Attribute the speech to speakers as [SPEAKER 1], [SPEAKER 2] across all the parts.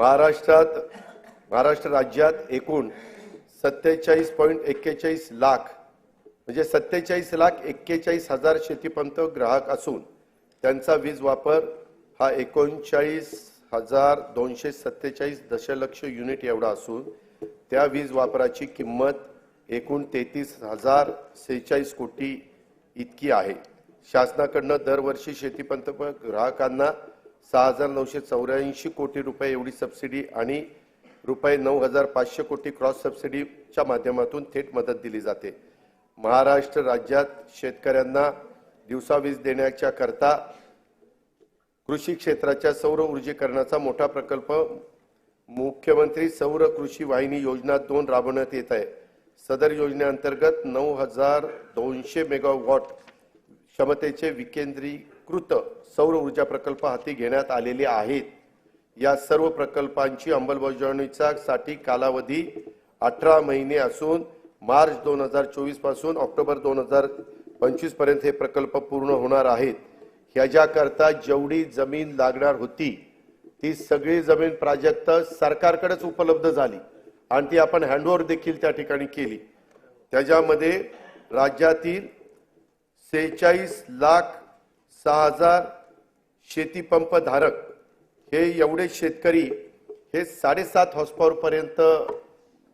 [SPEAKER 1] महाराष्ट्रात महाराष्ट्र राज्यात एकूण सत्तेचाळीस पॉईंट एक्केचाळीस लाख म्हणजे सत्तेचाळीस लाख एक्केचाळीस हजार शेतीपंत ग्राहक असून त्यांचा वीज वापर हा एकोणचाळीस हजार दोनशे सत्तेचाळीस दशलक्ष युनिट एवढा असून त्या वीज वापराची किंमत एकूण तेहतीस हजार सेहेचाळीस कोटी इतकी आहे. शासनाकडनं दरवर्षी शेतीपंत ग्राहकांना सहा हजार नऊशे चौऱ्याऐंशी कोटी रुपये एवढी सबसिडी आणि रुपये नऊ हजार पाचशे कोटी क्रॉस सबसिडीच्या माध्यमातून थेट मदत दिली जाते. महाराष्ट्र राज्यात शेतकऱ्यांना दिवसा वीज देण्याच्या करता कृषी क्षेत्राच्या सौर ऊर्जीकरणाचा मोठा प्रकल्प मुख्यमंत्री सौर कृषी वाहिनी योजना दोन राबवण्यात येत आहे. सदर योजनेअंतर्गत नऊ हजार दोनशे मेगावॉट क्षमतेचे विकेंद्री कृत सौर ऊर्जा प्रकल्प हाती घेण्यात आलेले आहेत. या सर्व प्रकल्पांची अंमलबजावणीचा साठी कालावधी अठरा महिने असून मार्च दोन हजार चोवीसपासून ऑक्टोबर दोन हजार पंचवीसपर्यंत हे प्रकल्प पूर्ण होणार आहेत. ह्याच्याकरता जेवढी जमीन लागणार होती ती सगळी जमीन प्राजक्त सरकारकडेच उपलब्ध झाली आणि ती आपण हँडओव्हर देखील त्या ठिकाणी केली. त्याच्यामध्ये राज्यातील सेहेचाळीस लाख सहा हजार शेतीपंप धारक हे एवढे शेतकरी हे साडेसात हॉस्पॉवरपर्यंत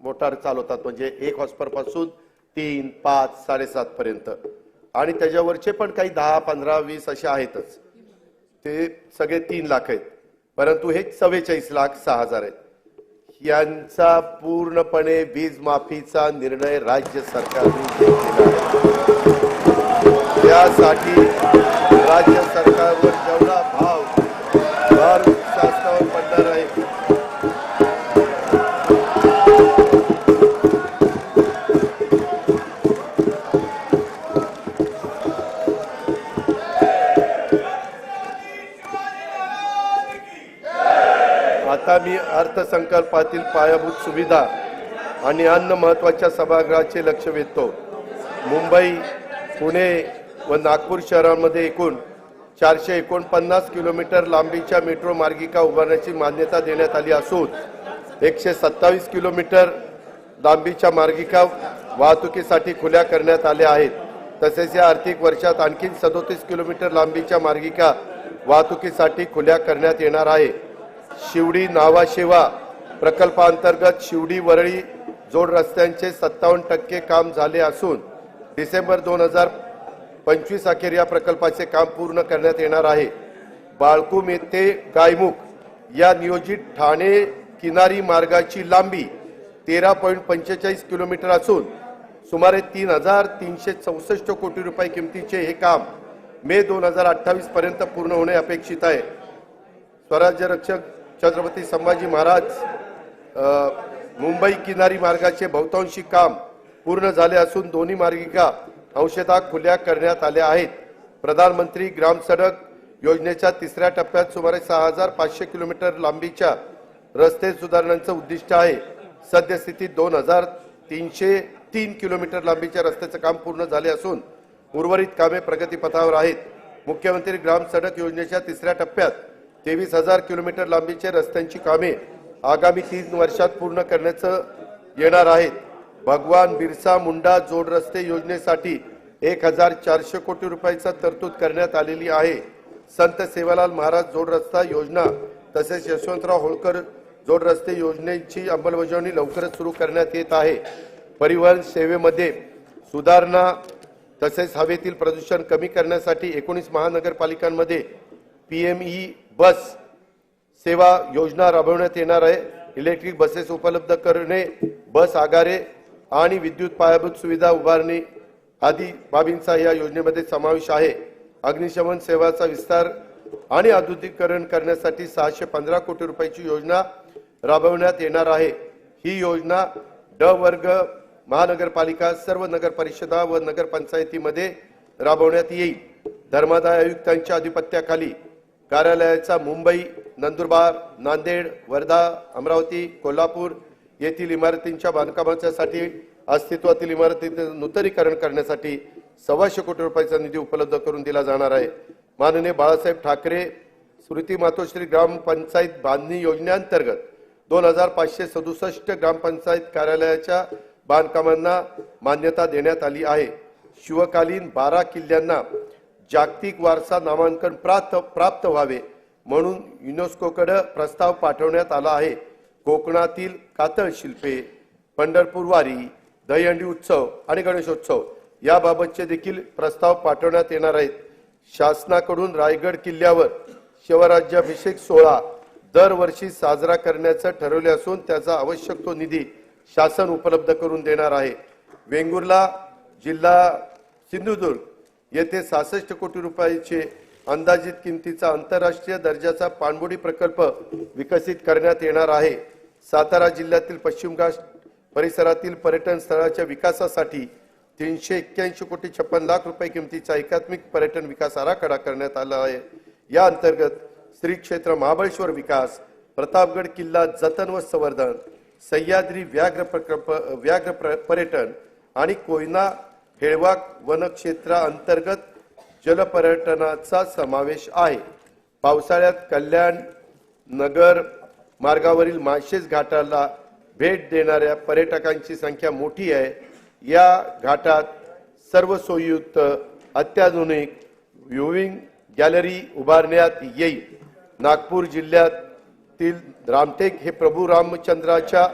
[SPEAKER 1] मोटार चालवतात. म्हणजे एक हॉस्पॉवरपासून तीन पाच साडेसातपर्यंत आणि त्याच्यावरचे पण काही दहा पंधरा वीस असे आहेतच. ते सगळे तीन लाख आहेत. परंतु हे चव्वेचाळीस लाख सहा हजार आहेत. यांचा पूर्णपणे वीज माफीचा निर्णय राज्य सरकारने घेतलेला आहे. त्यासाठी राज्य सरकारवर जेवढा भाव भार शासनावर पडणार आहे आता मी अर्थसंकल्पातील पायाभूत सुविधा आणि अन्न महत्त्वाच्या सभागृहाचे लक्ष वेधतो. मुंबई पुणे व नागपूर शहरांमध्ये एकूण चारशे एकोणपन्नास किलोमीटर लांबीच्या मेट्रो मार्गिका उभारण्याची मान्यता देण्यात आली असून एकशे सत्तावीस किलोमीटर लांबीच्या मार्गिका वाहतुकीसाठी खुल्या करण्यात आल्या आहेत. तसेच या आर्थिक वर्षात आणखी सदोतीस किलोमीटर लांबीच्या मार्गिका वाहतुकीसाठी खुल्या करण्यात येणार आहे. शिवडी नावाशेवा प्रकल्पांतर्गत शिवडी वरळी जोड रस्त्यांचे सत्तावन्न टक्के काम झाले असून डिसेंबर दोन हजार पंचवीस अखेर या प्रकल्पाचे काम पूर्ण करण्यात येणार आहे. बाळकुम येथे गायमुख या नियोजित ठाणे किनारी मार्गाची लांबी तेरा पॉईंट पंचेचाळीस किलोमीटर असून सुमारे तीन हजार तीनशे चौसष्ट कोटी रुपये किमतीचे हे काम मे दोन हजार अठ्ठावीस पर्यंत पूर्ण होणे अपेक्षित आहे. स्वराज्य रक्षक छत्रपती संभाजी महाराज मुंबई किनारी मार्गाचे बहुतांशी काम पूर्ण झाले असून दोन्ही मार्गिका अंशतः खुल्या करण्यात आल्या आहेत. प्रधानमंत्री ग्राम सडक योजनेच्या तिसऱ्या टप्प्यात सुमारे सहा हजार पाचशे किलोमीटर लांबीच्या रस्ते सुधारणांचं उद्दिष्ट आहे. सद्यस्थितीत दोन हजार तीनशे तीन किलोमीटर लांबीच्या रस्त्याचं काम पूर्ण झाले असून उर्वरित कामे प्रगतीपथावर आहेत. मुख्यमंत्री ग्राम सडक योजनेच्या तिसऱ्या टप्प्यात तेवीस हजार किलोमीटर लांबीच्या रस्त्यांची कामे आगामी तीन वर्षात पूर्ण करण्याचं येणार आहेत. भगवान बिरसा मुंडा जोड रस्ते योजनेसाठी एक हजार चारशे कोटी रुपयाचा तरतूद करण्यात आलेली आहे. संत सेवालाल महाराज जोड रस्ता योजना तसेच यशवंतराव होळकर जोड रस्ते योजनेची अंमलबजावणी लवकरच सुरू करण्यात येत आहे. परिवहन सेवेमध्ये सुधारणा तसेच हवेतील प्रदूषण कमी करण्यासाठी एकोणीस महानगरपालिकांमध्ये पीएमई बस सेवा योजना राबवण्यात येणार आहे. इलेक्ट्रिक बसेस उपलब्ध करणे बस आगारे आणि विद्युत पायाभूत सुविधा उभारणी आदी बाबींचा या योजनेमध्ये समावेश आहे. अग्निशमन सेवाचा विस्तार आणि आधुनिकीकरण करण्यासाठी सहाशे पंधरा कोटी रुपयाची योजना राबवण्यात येणार आहे. ही योजना ड वर्ग महानगरपालिका सर्व नगर परिषदा व नगरपंचायतीमध्ये राबवण्यात येईल. धर्मादाय आयुक्तांच्या अधिपत्याखाली कार्यालयाचा मुंबई नंदुरबार नांदेड वर्धा अमरावती कोल्हापूर येथील इमारतींच्या बांधकामाच्यासाठी अस्तित्वातील इमारतींचे नूतनीकरण करण्यासाठी सव्वाशे कोटी रुपयाचा निधी उपलब्ध करून दिला जाणार आहे. माननीय बाळासाहेब ठाकरे स्मृती मातोश्री ग्रामपंचायत बांधणी योजनेअंतर्गत दोन हजार पाचशे सदुसष्ट ग्रामपंचायत कार्यालयाच्या बांधकामांना मान्यता देण्यात आली आहे. शिवकालीन बारा किल्ल्यांना जागतिक वारसा नामांकन प्राप्त प्राप्त व्हावे म्हणून युनेस्कोकडे प्रस्ताव पाठवण्यात आला आहे. कोकणातील कातळ शिल्पे पंढरपूर वारी दहीहंडी उत्सव आणि गणेशोत्सव याबाबतचे देखील प्रस्ताव पाठवण्यात येणार आहेत. शासनाकडून रायगड किल्ल्यावर शिवराज्याभिषेक सोहळा दरवर्षी साजरा करण्याचं ठरवले असून त्याचा आवश्यक तो निधी शासन उपलब्ध करून देणार आहे. वेंगुर्ला जिल्हा सिंधुदुर्ग येथे सहासष्ट कोटी रुपयाचे अंदाजित किमतीचा आंतरराष्ट्रीय दर्जाचा पाणबुडी प्रकल्प विकसित करण्यात येणार आहे. सातारा जिल्ह्यातील पश्चिम घाट परिसरातील पर्यटन स्थळाच्या विकासासाठी तीनशे एक्क्याऐंशी कोटी छप्पन लाख रुपये किमतीचा एकात्मिक पर्यटन विकास आराखडा करण्यात आला आहे. या अंतर्गत श्री क्षेत्र महाबळेश्वर विकास प्रतापगड किल्ला जतन व संवर्धन सह्याद्री व्याघ्र प्रकल्प व्याघ्र पर्यटन आणि कोयना हेळवाग वनक्षेत्रा अंतर्गत जलपर्यटनाचा समावेश आहे. पावसाळ्यात कल्याण नगर मार्गावरील माळशेज घाटाला भेट देणाऱ्या पर्यटकांची संख्या मोठी आहे. या घाटात सर्व सोयीयुक्त अत्याधुनिक व्ह्यूविंग गॅलरी उभारण्यात येईल. नागपूर जिल्ह्यातील रामटेक हे प्रभू रामचंद्राच्या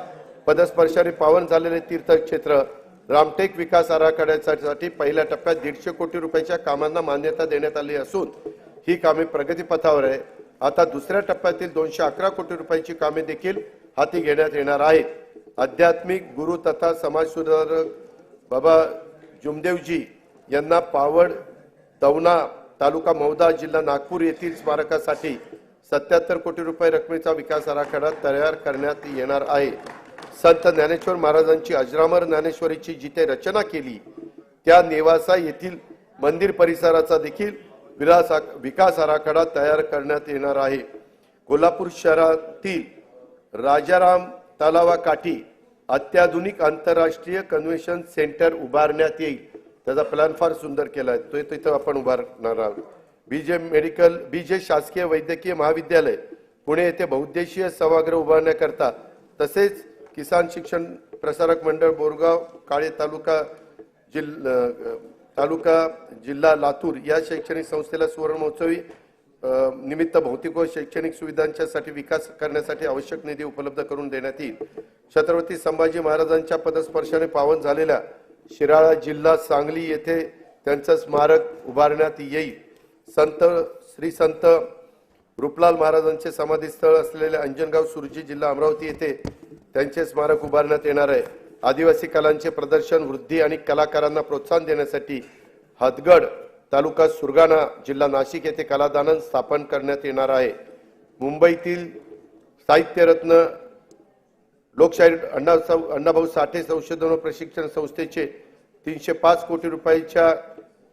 [SPEAKER 1] पदस्पर्शाने पावन झालेले तीर्थक्षेत्र. रामटेक विकास आराखड्यासाठी पहिल्या टप्प्यात दीडशे कोटी रुपयाच्या कामांना मान्यता देण्यात आली असून ही कामे प्रगतीपथावर आहे. आता दुसऱ्या टप्प्यातील दोनशे अकरा कोटी रुपयांची कामे देखील हाती घेण्यात येणार आहेत. आध्यात्मिक गुरु तथा समाज सुधारक बाबा जुमदेवजी यांना पावड दौना तालुका मौदा जिल्हा नागपूर येथील स्मारकासाठी सत्याहत्तर कोटी रुपये रकमेचा विकास आराखडा तयार करण्यात येणार आहे. संत ज्ञानेश्वर महाराजांची अजरामर ज्ञानेश्वरीची जिथे रचना केली त्या नेवासा येथील मंदिर परिसराचा देखील विरास विकास आराखडा तयार करण्यात येणार आहे. कोल्हापूर शहरातील राजाराम तलावाकाठी अत्याधुनिक आंतरराष्ट्रीय कन्व्हेन्शन सेंटर उभारण्यात येईल. त्याचा प्लॅन फार सुंदर केला आहे तो तिथं आपण उभारणार आहोत. बीजे मेडिकल बीजे शासकीय वैद्यकीय महाविद्यालय पुणे येथे बहुद्देशीय सभागृह उभारण्याकरता तसेच किसान शिक्षण प्रसारक मंडळ बोरगाव काळे तालुका जिल्हा तालुका जिल्हा लातूर या शैक्षणिक संस्थेला सुवर्ण महोत्सवी निमित्त भौतिक व शैक्षणिक सुविधांच्यासाठी विकास करण्यासाठी आवश्यक निधी उपलब्ध करून देण्यात येईल. छत्रपती संभाजी महाराजांच्या पदस्पर्शाने पावन झालेल्या शिराळा जिल्हा सांगली येथे त्यांचं स्मारक उभारण्यात येईल. संत श्री संत रूपलाल महाराजांचे समाधीस्थळ असलेले अंजनगाव सुरजी जिल्हा अमरावती येथे त्यांचे स्मारक उभारण्यात येणार आहे. आदिवासी कलांचे प्रदर्शन वृद्धी आणि कलाकारांना प्रोत्साहन देण्यासाठी हदगड तालुका सुरगाणा जिल्हा नाशिक येथे कलादालन स्थापन करण्यात येणार आहे. मुंबईतील साहित्यरत्न लोकशाही अण्णा अण्णाभाऊ साठे संशोधन व प्रशिक्षण संस्थेचे तीनशे पाच कोटी रुपयाच्या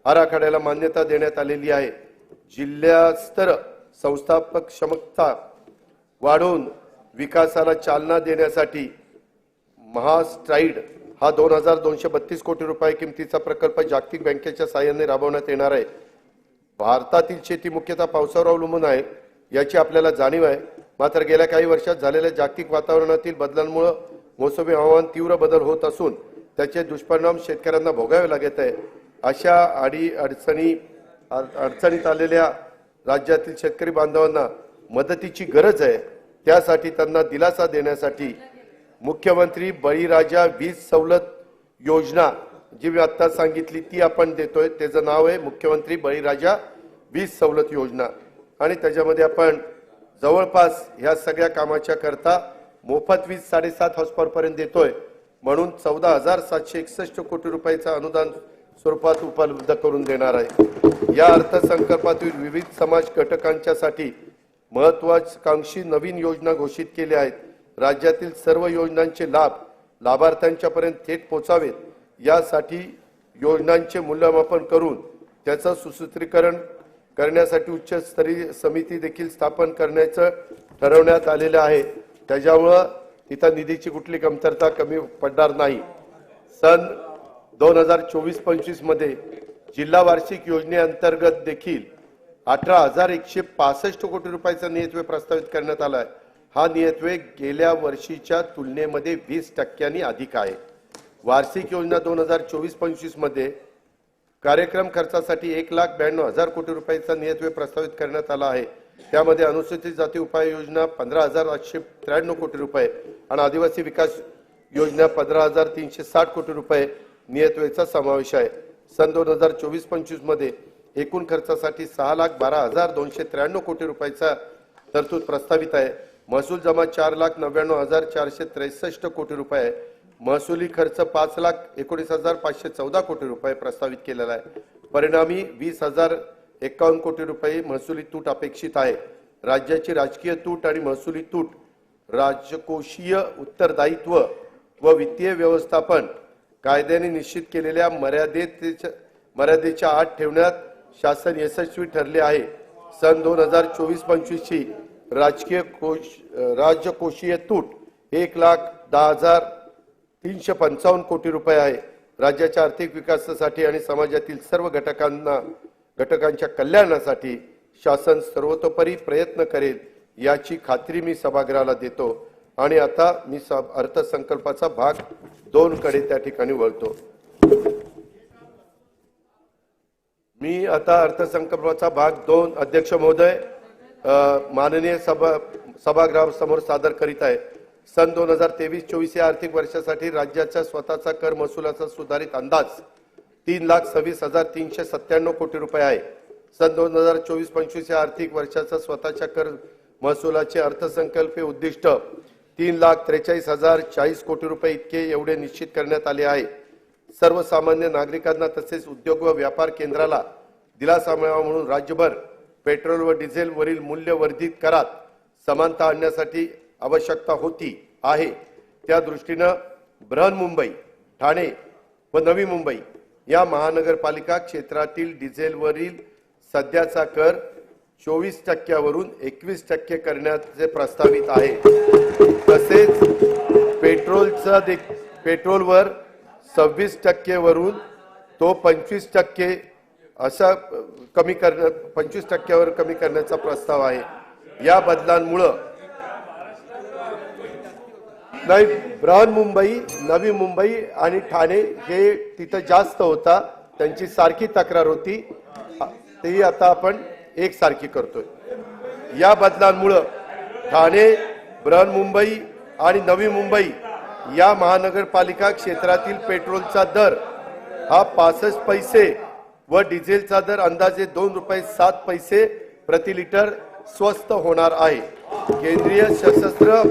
[SPEAKER 1] आराखड्याला मान्यता देण्यात आलेली आहे. जिल्हास्तर संस्थापक क्षमता वाढवून विकासाला चालना देण्यासाठी महास्ट्राईड हा दोन हजार दोनशे बत्तीस कोटी रुपये किमतीचा प्रकल्प जागतिक बँकेच्या साहाय्याने राबवण्यात येणार आहे. भारतातील शेती मुख्यतः पावसावर अवलंबून आहे याची आपल्याला जाणीव आहे. मात्र गेल्या काही वर्षात झालेल्या जागतिक वातावरणातील बदलांमुळे मोसमी हवामान तीव्र बदल होत असून त्याचे दुष्परिणाम शेतकऱ्यांना भोगावे लागत आहे. अशा आडी अडचणी अडचणीत आलेल्या राज्यातील शेतकरी बांधवांना मदतीची गरज आहे. त्यासाठी त्यांना दिलासा देण्यासाठी मुख्यमंत्री बळीराजा वीज सवलत योजना जी मी आता सांगितली ती आपण देतोय. त्याचं नाव आहे मुख्यमंत्री बळीराजा वीज सवलत योजना. आणि त्याच्यामध्ये आपण जवळपास ह्या सगळ्या कामाच्या करता मोफत वीज साडेसात हॉस्पॉरपर्यंत देतोय. म्हणून चौदा हजार सातशे एकसष्ट कोटी रुपयाचं अनुदान स्वरूपात उपलब्ध करून देणार आहे. या अर्थसंकल्पातील विविध समाज घटकांच्यासाठी महत्वाकांक्षी नवीन योजना घोषित केल्या आहेत. राज्यातील सर्व योजनांचे लाभ लाभार्थ्यांच्यापर्यंत थेट पोचावेत. यासाठी योजनांचे मूल्यमापन करून त्याचं सुसूत्रीकरण करण्यासाठी उच्चस्तरीय समिती देखील स्थापन करण्याचं ठरवण्यात आलेलं आहे. त्याच्यामुळं तिथं निधीची कुठली कमतरता कमी पडणार नाही. सन दोन हजार चोवीस पंचवीसमध्ये जिल्हा वार्षिक योजनेअंतर्गत देखील अठरा हजार एकशे पासष्ट कोटी रुपयाचा नियतव्यय प्रस्तावित करण्यात आला आहे. हा नियतवेग गेल्या वर्षीच्या तुलनेमध्ये वीस टक्क्यांनी अधिक आहे. वार्षिक योजना दोन हजार चोवीस पंचवीसमध्ये कार्यक्रम खर्चासाठी एक लाख ब्याण्णव हजार कोटी रुपयाचा नियतव्यय प्रस्तावित करण्यात आला आहे. त्यामध्ये अनुसूचित जाती उपाय योजना पंधरा हजार आठशे त्र्याण्णव कोटी रुपये आणि आदिवासी विकास योजना पंधरा हजार तीनशे साठ कोटी रुपये नियतव्ययचा समावेश आहे. सन दोन हजार चोवीस पंचवीसमध्ये एकूण खर्चासाठी सहा लाख बारा हजार दोनशे त्र्याण्णव कोटी रुपयाचा तरतूद प्रस्तावित आहे. महसूल जमा चार लाख नव्याण्णव हजार चारशे त्रेसष्ट कोटी रुपये. महसुली खर्च पाच लाख एकोणीस हजार पाचशे चौदा कोटी रुपये प्रस्तावित केलेला आहे. परिणामी वीस हजार एकावन्न कोटी रुपये महसुली तूट अपेक्षित आहे. राज्याची राजकीय तूट आणि महसुली तूट राजकोषीय उत्तरदायित्व व वित्तीय व्यवस्थापन कायद्याने निश्चित केलेल्या मर्यादेच्या मर्यादेच्या आत ठेवण्यात शासन यशस्वी ठरले आहे. सन दोन हजार चोवीस पंचवीसची राजकीय कोश राजकोषीय तूट एक लाख दहा हजार तीनशे पंचावन्न कोटी रुपये आहे. राज्याच्या आर्थिक विकासासाठी आणि समाजातील सर्व घटकांना घटकांच्या कल्याणासाठी शासन सर्वतोपरी प्रयत्न करेल याची खात्री मी सभागृहाला देतो. आणि आता मी सब- अर्थसंकल्पाचा भाग दोन कडे त्या ठिकाणी वळतो. मी आता अर्थसंकल्पाचा भाग दोन अध्यक्ष महोदय माननीय सभा सभागृहासमोर सादर करीत आहे. सन दोन हजार तेवीस चोवीस या आर्थिक वर्षासाठी राज्याच्या स्वतःचा कर महसुलाचा सुधारित अंदाज तीन लाख सव्वीस हजार तीनशे सत्त्याण्णव कोटी रुपये आहे. सन दोन हजार चोवीस पंचवीस या आर्थिक वर्षाचा स्वतःच्या कर महसुलाचे अर्थसंकल्पीय उद्दिष्ट तीन लाख त्रेचाळीस हजार चाळीस कोटी रुपये इतके एवढे निश्चित करण्यात आले आहे. सर्वसामान्य नागरिकांना तसेच उद्योग व व्यापार केंद्राला दिलासा मिळावा म्हणून राज्यभर पेट्रोल व डिझेलवरील मूल्य मूल्यवर्धित करात समानता आणण्यासाठी आवश्यकता होती आहे. त्या दृष्टीनं बृहन्मुंबई ठाणे व नवी मुंबई या महानगरपालिका क्षेत्रातील डिझेलवरील सध्याचा कर चोवीस टक्क्यावरून एकवीस टक्के करण्याचे प्रस्तावित आहे. तसेच पेट्रोलचा दे पेट्रोलवर सव्वीस टक्केवरून तो पंचवीस टक्के असा कमी करणं पंचवीस टक्क्यावर कमी करण्याचा प्रस्ताव आहे. या बदलांमुळं नाही बृहन्मुंबई नवी मुंबई आणि ठाणे हे तिथं जास्त होता त्यांची सारखी तक्रार होती. आ- तेही आता आपण एक सारखी करतोय. या बदलांमुळं ठाणे बृहन्मुंबई आणि नवी मुंबई या महानगरपालिका क्षेत्रातील पेट्रोलचा दर हा पासष्ट पैसे व डिझेलचा दर अंदाजे दोन रुपये सात पैसे प्रति लिटर स्वस्त होणार आहे. केंद्रीय सशस्त्र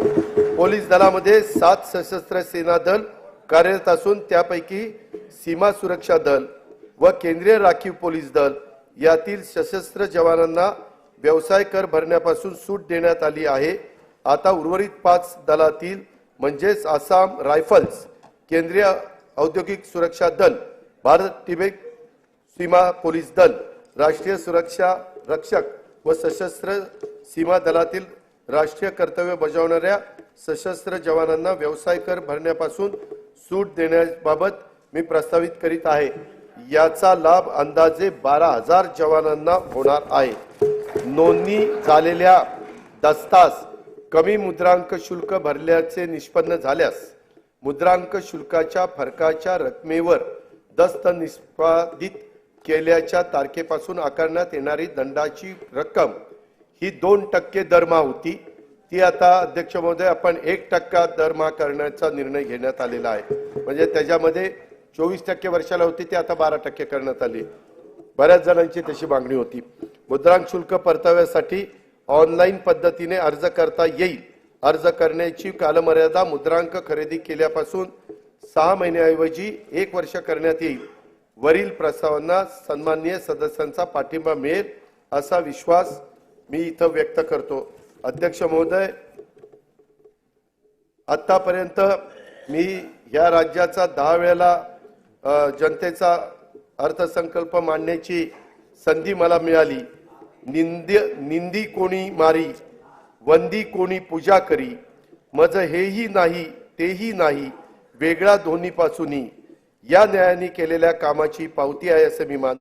[SPEAKER 1] पोलीस दलामध्ये सात सशस्त्र सेना दल कार्यरत असून त्यापैकी सीमा सुरक्षा दल व केंद्रीय राखीव पोलीस दल यातील सशस्त्र जवानांना व्यवसाय कर भरण्यापासून सूट देण्यात आली आहे. आता उर्वरित पाच दलातील म्हणजेच आसाम रायफल्स केंद्रीय औद्योगिक सुरक्षा दल भारत तिबेट सीमा पोलीस दल राष्ट्रीय सुरक्षा रक्षक व सशस्त्र सीमा दलातील राष्ट्रीय कर्तव्य बजावणाऱ्या सशस्त्र जवानांना व्यवसाय कर भरण्यापासून सूट देण्याबाबत मी प्रस्तावित करीत आहे. याचा लाभ अंदाजे बारा हजार जवानांना होणार आहे. नोंदणी झालेल्या दस्तास कमी मुद्रांक शुल्क भरल्याचे निष्पन्न झाल्यास मुद्रांक शुल्काच्या फरकाच्या रकमेवर दस्त निष्पादित केल्याच्या तारखेपासून आकारण्यात येणारी दंडाची रक्कम ही दोन टक्के दरमहा होती. ती आता अध्यक्ष महोदय आपण एक टक्का दरमहा करण्याचा निर्णय घेण्यात आलेला आहे. म्हणजे त्याच्यामध्ये चोवीस टक्के वर्षाला होती ती आता बारा टक्के करण्यात आली. बऱ्याच जणांची तशी मागणी होती. मुद्रांक शुल्क परताव्यासाठी ऑनलाईन पद्धतीने अर्ज करता येईल. अर्ज करण्याची कालमर्यादा मुद्रांक खरेदी केल्यापासून सहा महिन्याऐवजी एक वर्ष करण्यात येईल. वरील प्रस्तावांना सन्माननीय सदस्यांचा पाठिंबा मिळेल असा विश्वास मी इथं व्यक्त करतो. अध्यक्ष महोदय आतापर्यंत मी या राज्याचा दहा वेळेला जनतेचा अर्थसंकल्प मांडण्याची संधी मला मिळाली. निंद निंदी कोणी मारी वंदी कोणी पूजा करी मज हेही नाही तेही नाही वेगळा दोन्हीपासूनही या न्यायाने केलेल्या कामाची पावती आहे असं मी मान